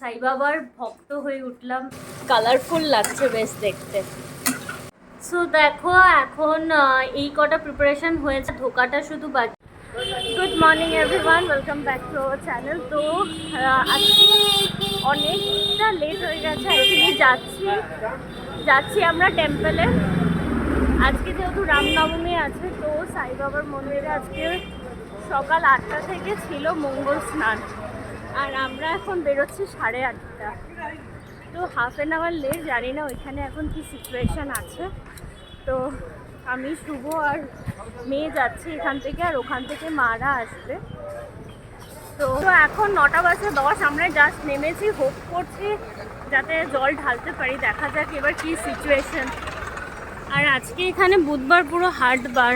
সাই বাবার ভক্ত হয়ে উঠলাম। কালারফুল লাগছে বেশ দেখতে। সো দেখো, এখন এই কটা প্রিপারেশন হয়েছে, ধোকাটা শুধু বাকি। Good morning everyone welcome back to our channel তো আজকে অনেকটা লেট হয়ে গেছে অ্যাকচুয়ালি যাচ্ছি। যাচ্ছি আমরা টেম্পলে আজকে যেহেতু রামনবমী আছে, তো সাই বাবার মন্দিরে আজকে সকাল আটটা থেকে ছিল মঙ্গল স্নান। আর আমরা এখন বেরোচ্ছি সাড়ে আটটা। তো হাফ অ্যান আওয়ার লেট জানি না ওইখানে এখন কি সিচুয়েশান আছে। তো আমি, শুভ আর মেয়ে যাচ্ছি এখান থেকে আর ওখান থেকে মারা আসবে। তো এখন নটা বাজে দশ, আমরা জাস্ট নেমেছি হোপ করছি যাতে জল ঢালতে পারি। দেখা যাক এবার কি সিচুয়েশন আর আজকে এখানে বুধবার পুরো হাট বার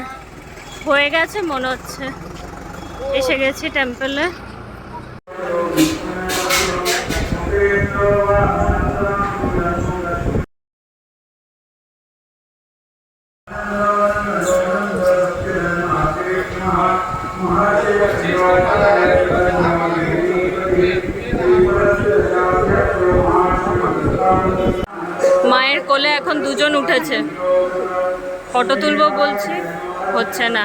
হয়ে গেছে, মনে হচ্ছে। এসে গেছি টেম্পলে মায়ের কোলে এখন দুজন উঠেছে। ফটো তুলবো বলছি হচ্ছে না।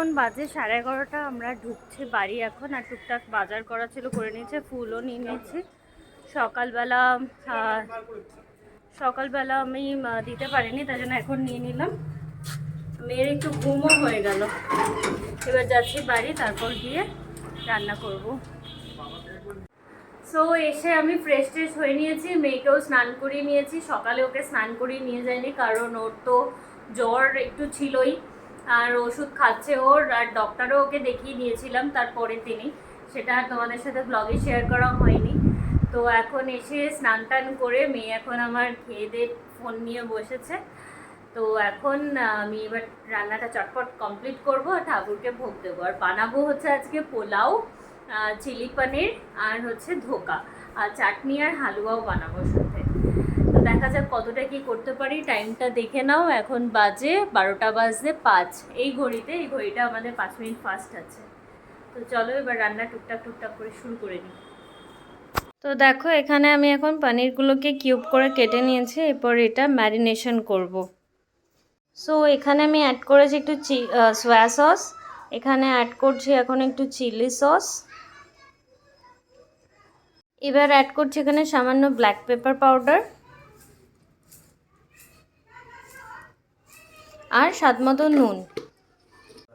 এখন বাজে সাড়ে এগারোটা, আমরা ঢুকছি বাড়ি এখন আর টুকটাক বাজার করা ছিল, করে নিয়েছে, ফুলও নিয়ে নিয়েছি। সকালবেলা সকালবেলা আমি দিতে পারিনি, তাই জন্য এখন নিয়ে নিলাম। মেয়ের একটু ঘুমও হয়ে গেল। এবার যাচ্ছি বাড়ি, তারপর গিয়ে রান্না করব। সো এসে আমি ফ্রেশ ট্রেশ হয়ে নিয়েছি, মেয়েকেও স্নান করিয়ে নিয়েছি। সকালে ওকে স্নান করিয়ে নিয়ে যায়নি কারণ ওর তো জ্বর একটু ছিলই। আর ওষুধ খাচ্ছে ওর, আর ডক্টরও ওকে দেখিয়ে দিয়েছিলাম তারপরের দিনই সেটা তোমাদের সাথে ব্লগে শেয়ার করা হয়নি। তো এখন এসে স্নান টান করে মেয়ে এখন আমার খেয়ে দিয়ে ফোন নিয়ে বসেছে। তো এখন আমি এবার রান্নাটা চটপট কমপ্লিট করব আর ঠাকুরকে ভোগ দেবো। আর বানাবো হচ্ছে আজকে পোলাও চিলি পনির আর হচ্ছে ধোকা। আর চাটনি আর হালুয়াও বানাবো। দেখা যাক কতটা কি করতে পারি টাইমটা দেখে নাও। এখন বাজে বারোটা বাজে পাঁচ। এই ঘড়িতে, এই ঘড়িটা আমাদের পাঁচ মিনিট ফাস্ট আছে। তো চলো এবার রান্না টুকটাক টুকটাক করে শুরু করে নিই। তো দেখো, এখানে আমি এখন পনিরগুলোকে কিউব করে কেটে নিয়েছি, এরপর এটা ম্যারিনেশন করব। সো এখানে আমি অ্যাড করেছি একটু চি সোয়া সস এখানে অ্যাড করছি এখন একটু চিলি সস এবার অ্যাড করছি এখানে সামান্য ব্ল্যাক পেপার পাউডার আর স্বাদ মতো নুন।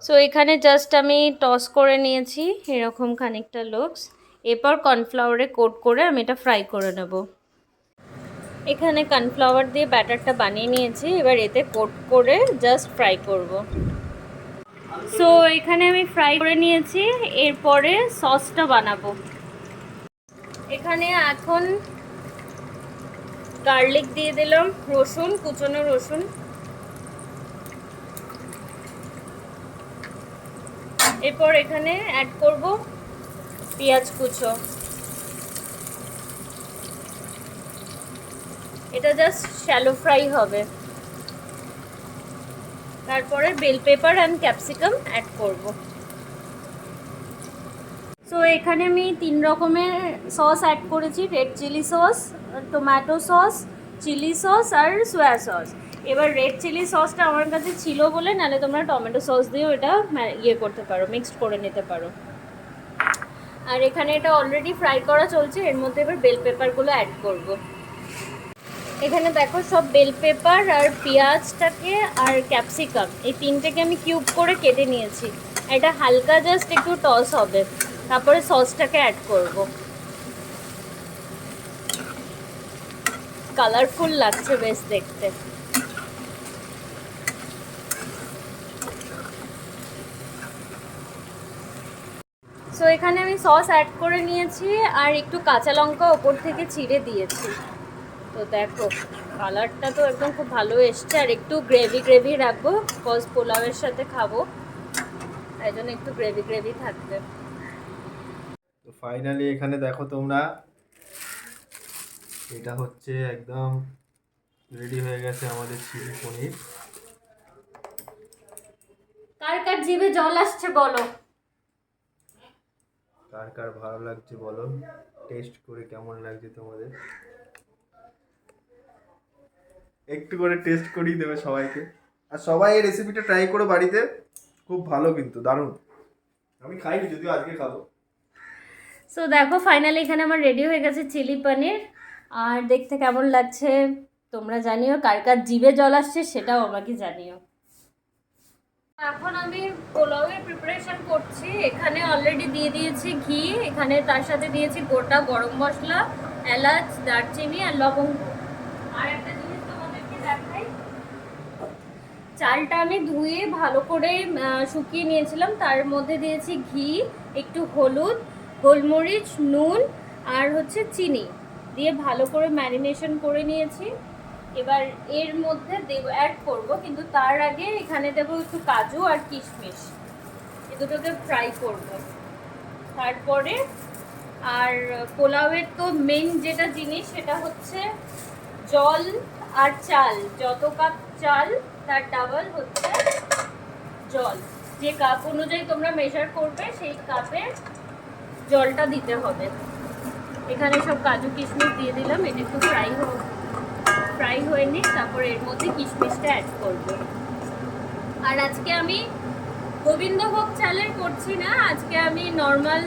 সো এখানে জাস্ট আমি টস করে নিয়েছি এরকম খানিকটা লোকস এরপর কর্নফ্লাওয়ারে কোট করে আমি এটা ফ্রাই করে নেব। এখানে কর্নফ্লাওয়ার দিয়ে ব্যাটারটা বানিয়ে নিয়েছি, এবার এতে কোট করে জাস্ট ফ্রাই করব। সো এখানে আমি ফ্রাই করে নিয়েছি, এরপরে সসটা বানাবো। এখানে এখন গার্লিক দিয়ে দিলাম, রসুন, কুচনো রসুন। এরপর এখানে অ্যাড করব পেঁয়াজ কুচো। এটা জাস্ট শ্যালো ফ্রাই হবে। তারপরে bell pepper and capsicum add করব। সো এখানে আমি তিন রকমের সস অ্যাড করেছি red chilli sauce tomato sauce chilli sauce আর সোয়া সস এবার রেড চিলি সসটা আমার কাছে ছিল বলে নাহলে তোমরা টমেটো সস দিয়েও এটা ইয়ে করতে পারো মিক্সড করে নিতে পারো। আর এখানে এটা অলরেডি ফ্রাই করা চলছে, এর মধ্যে এবার বেল পেপারগুলো অ্যাড করব। এখানে দেখো সব বেল পেপার আর পেঁয়াজটাকে আর ক্যাপসিকাম এই তিনটেকে আমি কিউব করে কেটে নিয়েছি। এটা হালকা জাস্ট একটু টস হবে, তারপরে সসটাকে অ্যাড করব। কালারফুল লাগছে বেশ দেখতে। সো এখানে আমি সস অ্যাড করে নিয়েছি আর একটু কাঁচা লঙ্কা ওপর থেকে ছিঁড়ে দিয়েছি। তো দেখো কালারটা তো একদম খুব ভালো এসছে আর একটু গ্রেভি গ্রেভি রাখব কজ পোলাওয়ের সাথে খাব। তাই জন্য একটু গ্রেভি গ্রেভি থাকবে। তো ফাইনালি এখানে দেখো তোমরা এটা হচ্ছে একদম রেডি হয়ে গেছে আমাদের চিলি পনির। কার কার জিভে জল আসছে বলো? কার কার ভালো লাগছে বলো? টেস্ট করে কেমন লাগছে তোমাদের? একটু করে টেস্ট করিয়ে দেবে সবাইকে। আর সবাই এই রেসিপিটা ট্রাই করো বাড়িতে। খুব ভালো কিন্তু, দারুণ। আমি খাইনি, যদিও আজকে খাব। সো দেখো ফাইনালি এখানে আমার রেডি হয়ে গেছে চিলি পনির আর দেখতে কেমন লাগছে তোমরা জানিও, কার কার জিভে জল আসছে সেটাও আমাকে জানিও। এখন আমি পোলাওয়ের প্রিপারেশন করছি। এখানে অলরেডি দিয়ে দিয়েছি ঘি, এখানে তার সাথে দিয়েছি গোটা গরম মশলা, এলাচ, দারচিনি আর লবঙ্গ। আর একটা জিনিস তোমাদেরকে দেখাই, চালটা আমি ধুয়ে ভালো করে শুকিয়ে নিয়েছিলাম। তার মধ্যে দিয়েছি ঘি, একটু হলুদ, গোলমরিচ, নুন আর হচ্ছে চিনি। দিয়ে ভালো করে ম্যারিনেশন করে নিয়েছি। এবার এর মধ্যে দেব অ্যাড করব, কিন্তু তার আগে এখানে দেব একটু কাজু আর কিশমিশ। এ দুটোকে ফ্রাই করব। তারপরে, আর পোলাওয়ের তো মেন যেটা জিনিস, সেটা হচ্ছে জল আর চাল। যত কাপ চাল, তার ডাবল হচ্ছে জল। যে কাপ অনুযায়ী তোমরা মেজার করবে, সেই কাপে জলটা দিতে হবে। এখানে সব কাজু, কিশমিশ দিয়ে দিলাম, এটা একটু ফ্রাই হোক। ফ্রাই হয়ে নিক তারপরে এর মধ্যে কিশমিশটা অ্যাড করব। আর আজকে আমি গোবিন্দভোগ চালের করছি না, আজকে আমি নর্মাল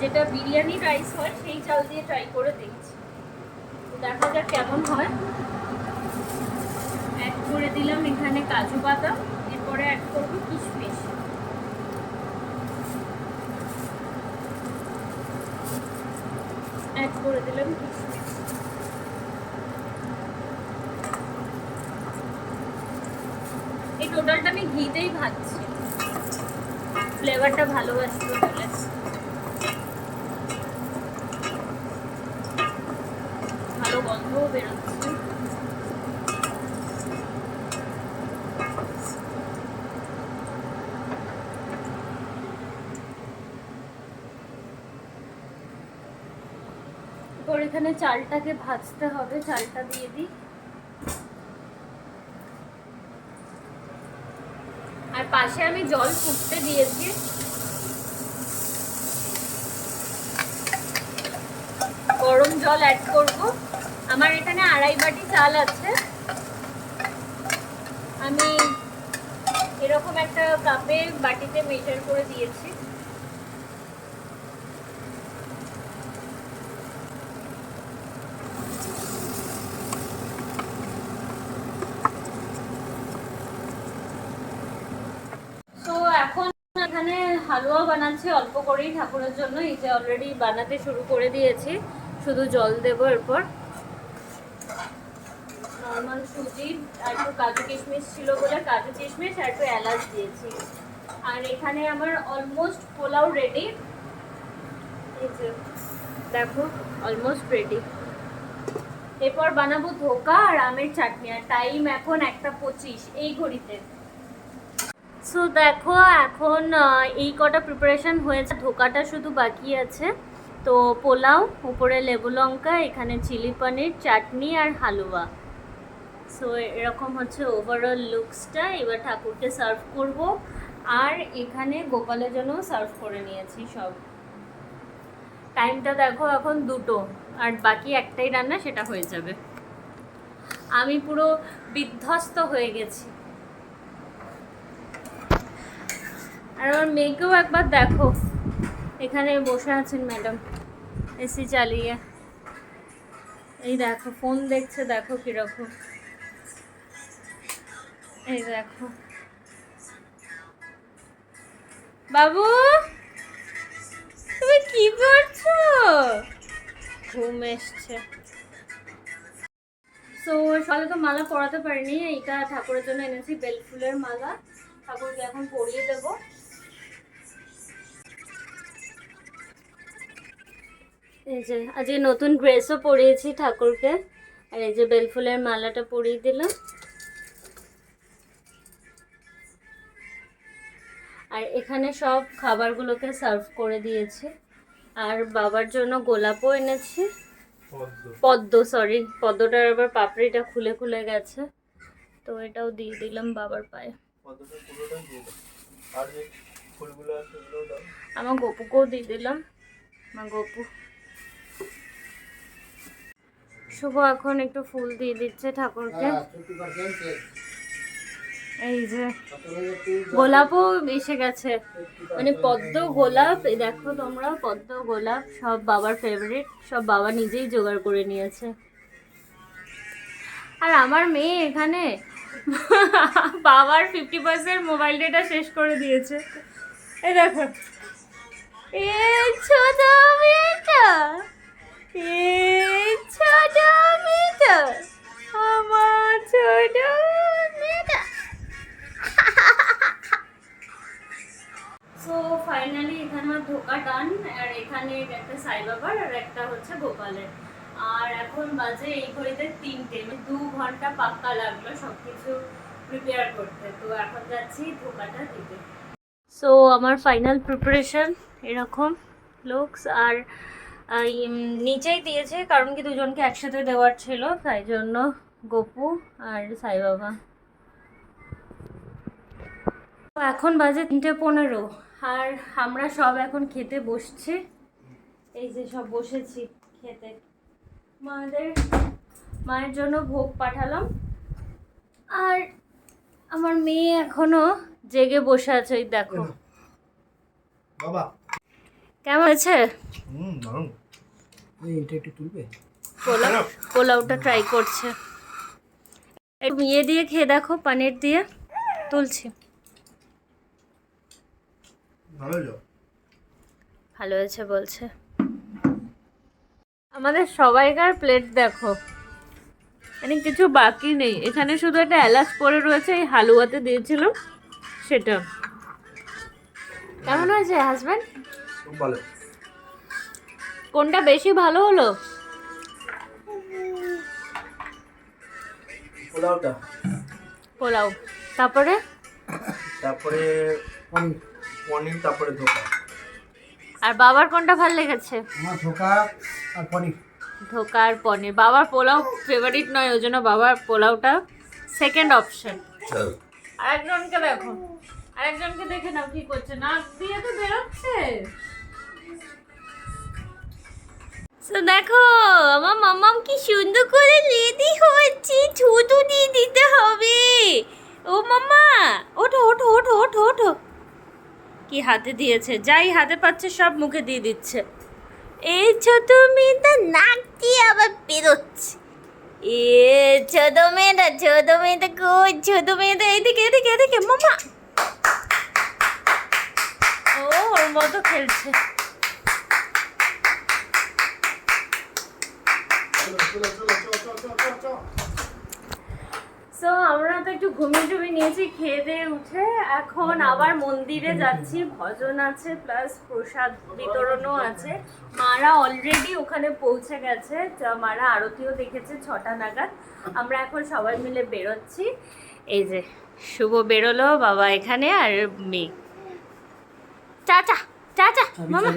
যেটা বিরিয়ানি রাইস হয় সেই চাল দিয়ে ট্রাই করে দেখছি। দেখা যাক কেমন হয়। অ্যাড করে দিলাম এখানে কাজু বাদাম, এরপরে অ্যাড করব কিশমিশ। অ্যাড করে দিলাম কিশমিশ। টোটালটা আমি ঘিতেই ভাজছি। ফ্লেভারটা ভালোবাসি বলে। ভালো গন্ধও বেরোচ্ছে। এখানে চালটাকে ভাজতে হবে, চালটা দিয়ে দিই। পাশে আমি জল ফুটতে দিয়েছি। গরম জল অ্যাড করব। আমার এখানে আড়াই বাটি চাল আছে। আমি এরকম একটা কাপে বাটিতে মেজার করে দিয়েছি তো এখন এখানে হালুয়া বানাচ্ছি, অল্প করেই ঠাকুরের জন্য। এই যে অলরেডি বানাতে শুরু করে দিয়েছি। শুধু জল দেবো এরপর। নর্মাল সুজি, আর একটু কাজু কিশমিশ ছিল বলে কাজু কিশমিশ আর একটু এলাচ দিয়েছি। আর এখানে আমার অলমোস্ট পোলাও রেডি দেখো অলমোস্ট রেডি এরপর বানাবো ধোকা আর আমের চাটনি। আর টাইম এখন একটা পঁচিশ, এই ঘড়িতে। সো দেখো, এখন এই কটা প্রিপারেশন হয়েছে। ধোকাটা শুধু বাকি আছে। তো পোলাও, উপরে লেবু লঙ্কা, এখানে চিলি পনির, চাটনি আর হালুয়া। সো এরকম হচ্ছে ওভারঅল লুকসটা এবার ঠাকুরকে সার্ভ করব। আর এখানে গোপালের জন্য সার্ভ করে নিয়েছি সব। টাইমটা দেখো এখন দুটো। আর বাকি একটাই রান্না, সেটা হয়ে যাবে। আমি পুরো বিধ্বস্ত হয়ে গেছি। আর আমার মেয়েকেও একবার দেখো। এখানে বসে আছেন ম্যাডাম। এসি চালিয়ে। এই দেখো, ফোন দেখছে, দেখো কীরকম। এই দেখো। বাবু, তুমি কি করছ? ঘুম এসছে। সো সকালে তো মালা পরাতে পারিনি। এইটা ঠাকুরের জন্য এনেছি বেল ফুলের মালা। ঠাকুরকে এখন পরিয়ে দেব। এই যে আজকে নতুন ড্রেসও পরিয়েছি ঠাকুরকে। আর এই যে বেল ফুলের মালাটা পরিয়ে দিলাম। আর এখানে সব খাবারগুলোকে সার্ভ করে দিয়েছি। আর বাবার জন্য গোলাপও এনেছি। পদ্ম। সরি পদ্মটার আবার পাপড়িটা খুলে খুলে গেছে। তো এটাও দিয়ে দিলাম বাবার পায়ে। আমার গপুকেও দিয়ে দিলাম। আমার গপু। শুভ এখন একটু ফুল দিয়ে দিচ্ছে ঠাকুরকে। এই যে গোলাপও এসে গেছে। মানে পদ্ম গোলাপ দেখো তোমরা পদ্ম গোলাপ সব বাবার ফেভারিট সব বাবা নিজেই জোগাড় করে নিয়েছে। আর আমার মেয়ে এখানে বাবার ফিফটি পার্সেন্ট মোবাইল ডেটা শেষ করে দিয়েছে। এই দেখো। এই ছোট মেয়েটা। ছোট মেয়েটা আমার ছোট মেয়েটা সো ফাইনালি এখানে আমার ধোকা ডান আর এখানে একটা সাই বাবার আর একটা হচ্ছে গোপালের। আর এখন বাজে এই ঘড়িতে তিনটে মানে দু ঘণ্টা পাক্কা লাগল সব কিছু প্রিপেয়ার করতে। তো এখন যাচ্ছি ধোকাটা দিতে। সো আমার ফাইনাল প্রিপারেশন এরকম লুকস আর নিচেই দিয়েছে কারণ কি দুজনকে একসাথে দেওয়ার ছিল তাই জন্য গপু আর সাই বাবা। তো এখন বাজে তিনটে পনেরো আর আমরা সব এখন খেতে বসছি। এই যে সব বসেছি খেতে। মায়েদের মায়ের জন্য ভোগ পাঠালাম। আর আমার মেয়ে এখনও জেগে বসে আছে ওই দেখো। বাবা। কেমন আছে হুম দারুণ। এটা একটু তুলবে? পোলাও পোলাওটা ট্রাই করছে। একটু ইয়ে দিয়ে খেয়ে দেখো পানির দিয়ে তুলছি। ভালো হয়েছে? বলছে। আমাদের সবাইকার প্লেট দেখো। মানে কিছু বাকি নেই। এখানে শুধু একটা এলাচ পরে রয়েছে এই হালুয়াতে দিয়েছিল সেটা। কেমন হয়েছে হাজব্যান্ড ভালো। কোনটা বেশি ভালো হলো? পোলাওটা। পোলাও। তারপরে? তারপরে পনির। তারপরে ধোকা। আর বাবার কোনটা ভালো লেগেছে? আমার ধোকা আর পনির। ধোকা আর পনির। বাবার পোলাও ফেভারিট নয় ওই জন্য বাবার পোলাওটা সেকেন্ড অপশন আরেকজনকে দেখো। আরেকজনকে দেখে নাও কি করছে। নাক দিয়ে তো বেরোচ্ছে। তো দেখো, আমার মামাম কি সুন্দর করে রেডি হচ্ছে ছুটু দিয়ে দিতে হবে। ও মামা ওঠো ওঠো ওঠো ওঠো ওঠো। কি হাতে দিয়েছে? যাই হাতে পাচ্ছে, সব মুখে দিয়ে দিচ্ছে। এই ছোট মেয়েটা নাক দিয়ে আবার বেরোচ্ছে। এ ছোট মেয়েটা ছোট মেয়েটা কই? ছোট মেয়েটা এদিকে এদিকে এদিকে মামা ও, ওর মতো খেলছে। সো আমরা তো একটু ঘুমিয়ে টুমিয়ে নিয়েছি খেয়ে দিয়ে উঠে এখন আবার মন্দিরে যাচ্ছি ভজন আছে প্লাস প্রসাদ বিতরণও আছে। মারা অলরেডি ওখানে পৌঁছে গেছে মারা আরতিও দেখেছে ছটা নাগাদ। আমরা এখন সবাই মিলে বেরোচ্ছি। এই যে শুভ বেরোলো বাবা এখানে আর মেয়ে। চাচা চাচা মামা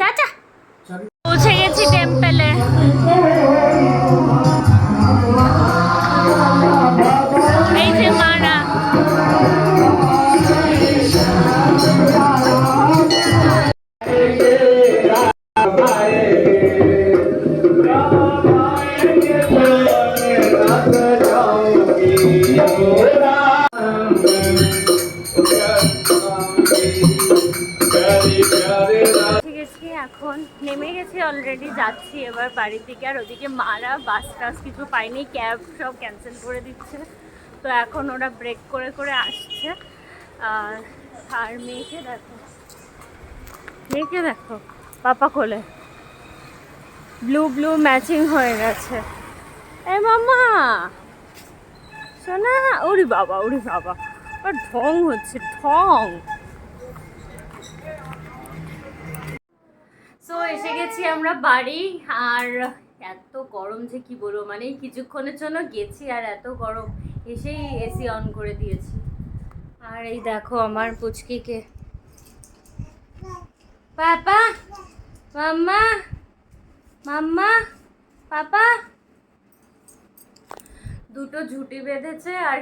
চাচা। পৌঁছে গেছি টেম্পেলে পাইনি, ক্যাব সব ক্যান্সেল করে দিচ্ছে। তো এখন ওরা ব্রেক করে করে আসছে। আর মেয়েকে দেখো। মেয়েকে দেখো, পাপা কোলে। ব্লু ব্লু ম্যাচিং হয়ে গেছে। এ মামা শোনা ওরে বাবা ওরে বাবা। আর ঢং হচ্ছে, ঢং। সো এসে গেছি আমরা বাড়ি, আর এত গরম যে কি বলব মানে কিছুক্ষণের জন্য গেছি আর এত গরম, এসেই এসি অন করে দিয়েছি। আর এই দেখো আমার পুচকিকে। পাপা, মাম্মা মাম্মা, পাপা। দুটো ঝুঁটি বেঁধেছে আর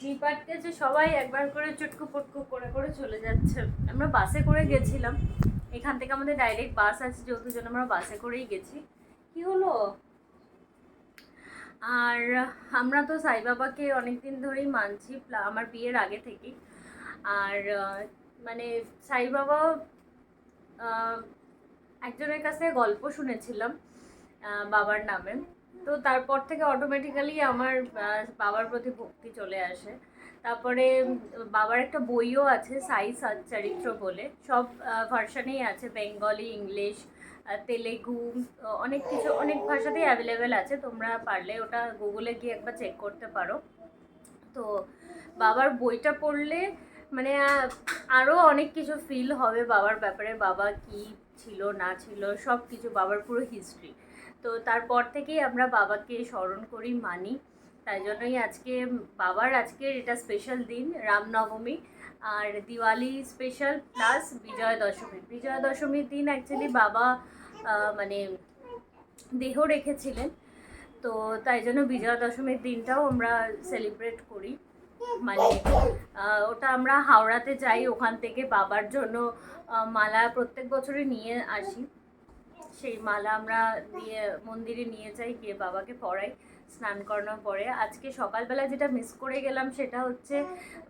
নিপাটকেছে সবাই একবার করে চুটকু পুটকু করে করে চলে যাচ্ছে। আমরা বাসে করে গেছিলাম। এখান থেকে আমাদের ডাইরেক্ট বাস আছে, যেহেতু জন্য আমরা বাসে করেই গেছি। কি হলো? আর আমরা তো সাই বাবাকে অনেক দিন ধরেই মানছি আমার বিয়ের আগে থেকেই আর মানে সাই বাবা একজনের কাছে গল্প শুনেছিলাম বাবার নামে। তো তারপর থেকে অটোমেটিক্যালি আমার বাবার প্রতি ভক্তি চলে আসে। তারপরে, বাবার একটা বইও আছে, সাই সাত চরিত্র বলে। সব ভার্সানেই আছে, বেঙ্গলি, ইংলিশ তেলেগু অনেক কিছু, অনেক ভাষাতেই অ্যাভেলেবেল আছে। তোমরা পারলে ওটা গুগলে গিয়ে একবার চেক করতে পারো। তো বাবার বইটা পড়লে মানে আরও অনেক কিছু ফিল হবে বাবার ব্যাপারে, বাবা কি ছিল, না ছিল সব কিছু বাবার পুরো হিস্ট্রি তো তারপর থেকেই আমরা বাবাকে স্মরণ করি, মানি। তাই জন্যই আজকে, বাবার আজকের এটা স্পেশাল দিন, রামনবমী। আর দিওয়ালি স্পেশাল প্লাস বিজয়া দশমী। বিজয়া দশমীর দিন অ্যাকচুয়ালি বাবা মানে দেহ রেখেছিলেন। তো তাই জন্য বিজয়া দশমীর দিনটাও আমরা সেলিব্রেট করি। মানে ওটা আমরা হাওড়াতে যাই, ওখান থেকে বাবার জন্য মালা প্রত্যেক বছরই নিয়ে আসি। সেই মালা আমরা দিয়ে মন্দিরে নিয়ে যাই, গিয়ে বাবাকে পড়াই। স্নান করানোর পরে। আজকে সকালবেলা যেটা মিস করে গেলাম সেটা হচ্ছে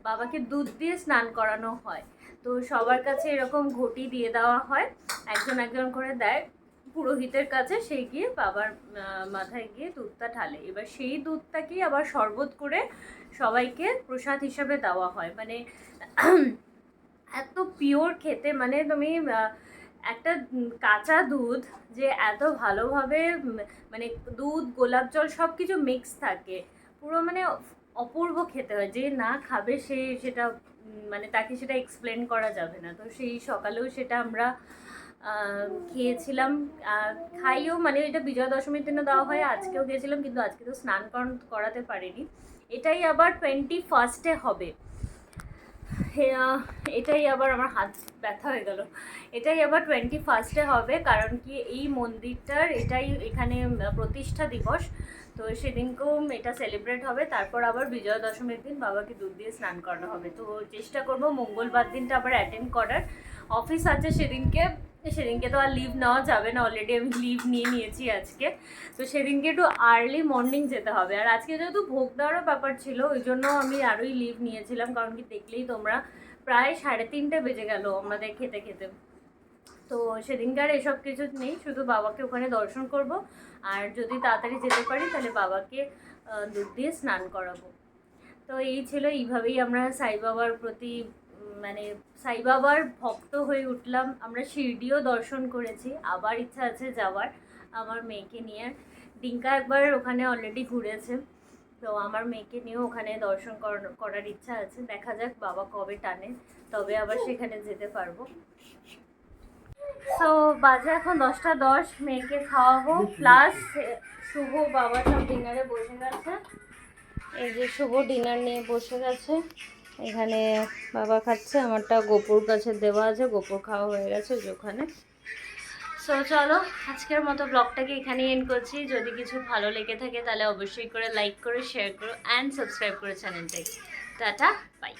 বাবাকে দুধ দিয়ে স্নান করানো হয়। তো সবার কাছে এরকম ঘটি দিয়ে দেওয়া হয়। একজন একজন করে দেয়। পুরোহিতের কাছে সে গিয়ে বাবার মাথায় গিয়ে দুধটা ঢালে। এবার সেই দুধটাকেই আবার শরবত করে সবাইকে প্রসাদ হিসাবে দেওয়া হয়। মানে এত পিওর খেতে মানে তুমি একটা কাঁচা দুধ যে এত ভালোভাবে মানে দুধ, গোলাপ জল সব কিছু মিক্স থাকে, পুরো মানে অপূর্ব খেতে হয়। যে না খাবে সে সেটা মানে তাকে সেটা এক্সপ্লেন করা যাবে না। তো সেই সকালেও সেটা আমরা খেয়েছিলাম। খাইও মানে এটা বিজয়া দশমীর দিনে দেওয়া হয়, আজকেও গেছিলাম, কিন্তু আজকে তো স্নান করাতে পারিনি। এটাই আবার টোয়েন্টি ফার্স্টে হবে। এটাই আবার আমার হাত ব্যথা হয়ে গেল। এটাই আবার টোয়েন্টি ফার্স্টে হবে, কারণ কি এই মন্দিরটার এটাই এখানে প্রতিষ্ঠা দিবস। তো সেদিনকেও এটা সেলিব্রেট হবে, তারপর আবার বিজয়া দশমীর দিন বাবাকে দুধ দিয়ে স্নান করানো হবে। তো চেষ্টা করব মঙ্গলবার দিনটা আবার অ্যাটেন্ড করার। অফিস আছে সেদিনকে সেদিনকে তো আর লিভ নেওয়া যাবে না অলরেডি আমি লিভ নিয়ে নিয়েছি আজকে। তো সেদিনকে একটু আর্লি মর্নিং যেতে হবে। আর আজকে যেহেতু ভোগ দেওয়ারও ব্যাপার ছিল, ওই জন্য আমি আরোই লিভ নিয়েছিলাম, কারণ কি দেখলেই তোমরা প্রায় সাড়ে তিনটে বেজে গেল আমাদের খেতে খেতে। তো সেদিনকার এসব কিছু নেই, শুধু বাবাকে ওখানে দর্শন করব, আর যদি তাড়াতাড়ি যেতে পারি তাহলে বাবাকে দুধ দিয়ে স্নান করাবো। তো এই ছিল, এইভাবেই আমরা সাই বাবার প্রতি মানে সাই বাবার ভক্ত হয়ে উঠলাম। আমরা শিরডিও দর্শন করেছি। আবার ইচ্ছা আছে যাওয়ার আমার মেয়েকে নিয়ে। ডিঙ্কা একবার ওখানে অলরেডি ঘুরেছে। তো আমার মেয়েকে নিয়েও ওখানে দর্শন কর- করার ইচ্ছা আছে। দেখা যাক বাবা কবে টানে। তবে আবার সেখানে যেতে পারব। সো বাজে এখন দশটা দশ। মেয়েকে খাওয়াবো। প্লাস শুভ বাবা সব ডিনারে বসে গেছে। এই যে শুভ ডিনার নিয়ে বসে গেছে। এখানে বাবা খাচ্ছে, আমারটা গোপুর কাছে দেওয়া আছে, গোপুর খাওয়া হয়ে গেছে ওখানে। সো চলো, আজকের মতো ব্লগটাকে এখানেই এন করছি। যদি কিছু ভালো লেগে থাকে, তাহলে অবশ্যই করে লাইক করে শেয়ার করো অ্যান্ড সাবস্ক্রাইব করে চ্যানেলটাকে টাটা বাই